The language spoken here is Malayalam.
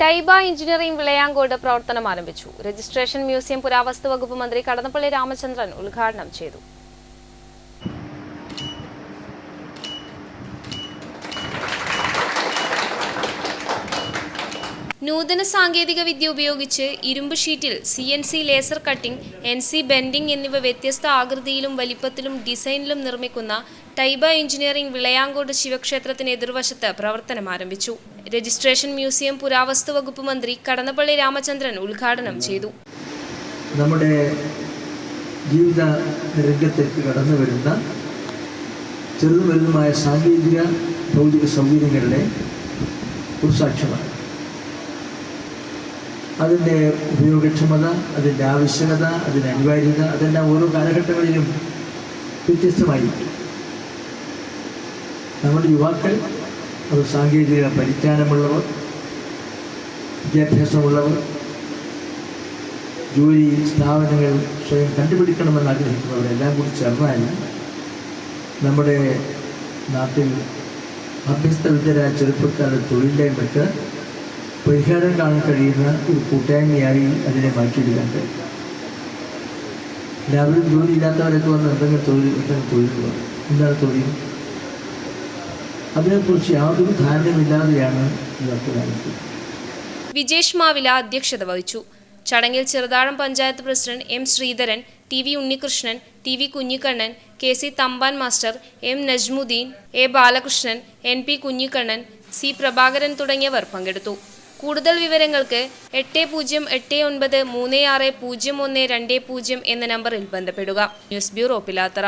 ടൈബ എഞ്ചിനീയറിംഗ് വിളയാങ്കോട് പ്രവർത്തനം ആരംഭിച്ചു. രജിസ്ട്രേഷൻ മ്യൂസിയം പുരാവസ്തു വകുപ്പ് മന്ത്രി കടന്നപ്പള്ളി രാമചന്ദ്രൻ ഉദ്ഘാടനം ചെയ്തു. നൂതന സാങ്കേതിക വിദ്യ ഉപയോഗിച്ച് ഇരുമ്പ് ഷീറ്റിൽ C N C laser cutting N C bending എന്നിവ വ്യത്യസ്ത ആകൃതിയിലും വലിപ്പത്തിലും ഡിസൈനിലും നിർമ്മിക്കുന്ന ടൈബ എഞ്ചിനീയറിംഗ് വിളയാങ്കോട് ശിവക്ഷേത്രത്തിന് എതിർവശത്ത് പ്രവർത്തനം ആരംഭിച്ചു. രജിസ്ട്രേഷൻ മ്യൂസിയം പുരാവസ്തു വകുപ്പ് മന്ത്രി കടന്നപ്പള്ളി രാമചന്ദ്രൻ ഉദ്ഘാടനം ചെയ്തു. നമ്മുടെ ജീവിത രംഗത്തേക്ക് കടന്നു വരുന്ന ചെറുതും വലുതുമായ സാങ്കേതിക ഭൗതിക സൗകര്യങ്ങളുടെ ഒരു സാക്ഷ്യമാണ് അതിന്റെ ഉപയോഗക്ഷമത അതിന്റെ ആവശ്യകത അതിന്റെ അനിവാര്യത അതെല്ലാം ഓരോ കാലഘട്ടങ്ങളിലും വ്യത്യസ്തമായിരിക്കും നമ്മുടെ യുവാക്കൾ അത് സാങ്കേതിക പരിജ്ഞാനമുള്ളവർ വിദ്യാഭ്യാസമുള്ളവർ ജോലി സ്ഥാപനങ്ങൾ സ്വയം കണ്ടുപിടിക്കണമെന്ന് ആഗ്രഹിക്കുന്നവരെല്ലാം കൂടി ചേർന്നാൽ നമ്മുടെ നാട്ടിൽ അഭ്യസ്തവിദ്യരായ ചെറുപ്പക്കാരുടെ തൊഴിലില്ലായ്മയ്ക്ക് പരിഹാരം കാണാൻ കഴിയുന്ന ഒരു കൂട്ടായ്മയായി അതിനെ മാറ്റിയെടുക്കാൻ കഴിയും. എല്ലാവരും ജോലി ഇല്ലാത്തവരൊക്കെ വന്ന് എന്തെങ്കിലും തൊഴിൽ എന്തെങ്കിലും തൊഴിലുകൾ എന്താണ് തൊഴിൽ? അതിനെക്കുറിച്ച് യാതൊരു ധാരണമില്ലാതെയാണ് വിജേഷ് മാവില അധ്യക്ഷത വഹിച്ചു. ചടങ്ങിൽ Cheruthazham panchayat president M Sreedharan T V Unnikrishnan T V Kunhikannan K C Thampan master M Najmudheen A Balakrishnan N P Kunhikannan C Prabhakaran തുടങ്ങിയവർ പങ്കെടുത്തു. കൂടുതൽ വിവരങ്ങൾക്ക് എട്ട് പൂജ്യം എട്ട് ഒൻപത് മൂന്ന് ആറ് പൂജ്യം ഒന്ന് രണ്ട് പൂജ്യം എന്ന നമ്പറിൽ ബന്ധപ്പെടുക. News bureau Pilathara.